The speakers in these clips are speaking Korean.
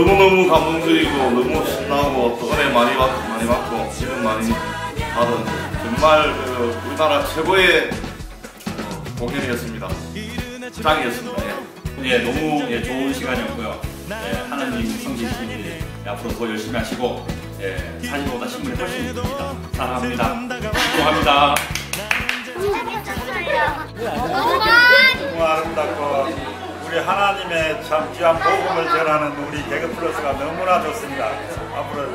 너무너무 감동적이고 너무 신나고 또 은혜 많이 받고 많이 받고 지금 많이 받은 정말 그 우리나라 최고의 어, 공연이었습니다. 장이었습니다. 예. 예, 너무 예, 좋은 시간이었고요. 예, 하나님 성지신 예, 앞으로 더 열심히 하시고 예, 사진보다 신문이 훨씬 이쁩니다. 사랑합니다. 축복합니다. 너무 아름답고 우리 하나님의 참 귀한 복음을 전하는 우리 개그 플러스가 너무나 좋습니다. 앞으로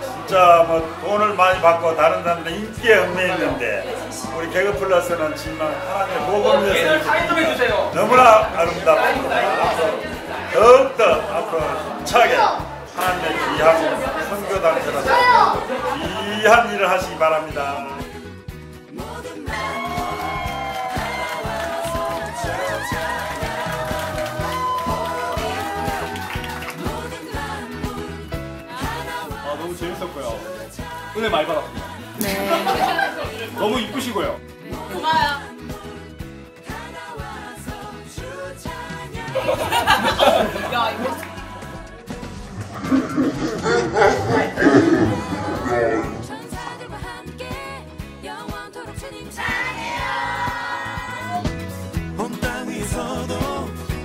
진짜 뭐 돈을 많이 받고 다른 사람들 인기에 얽매 있는데 우리 개그 플러스는 정말 하나님의 복음을 위해서 너무나 아름답고 앞으로 더욱더 앞으로 힘차게 하나님의 귀한 선교단체로서 귀한 일을 하시기 바랍니다. 재밌었고요. 은혜 많이 받았습니다. 네. 너무 이쁘시고요. 고마워요.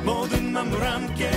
모든 만물 함께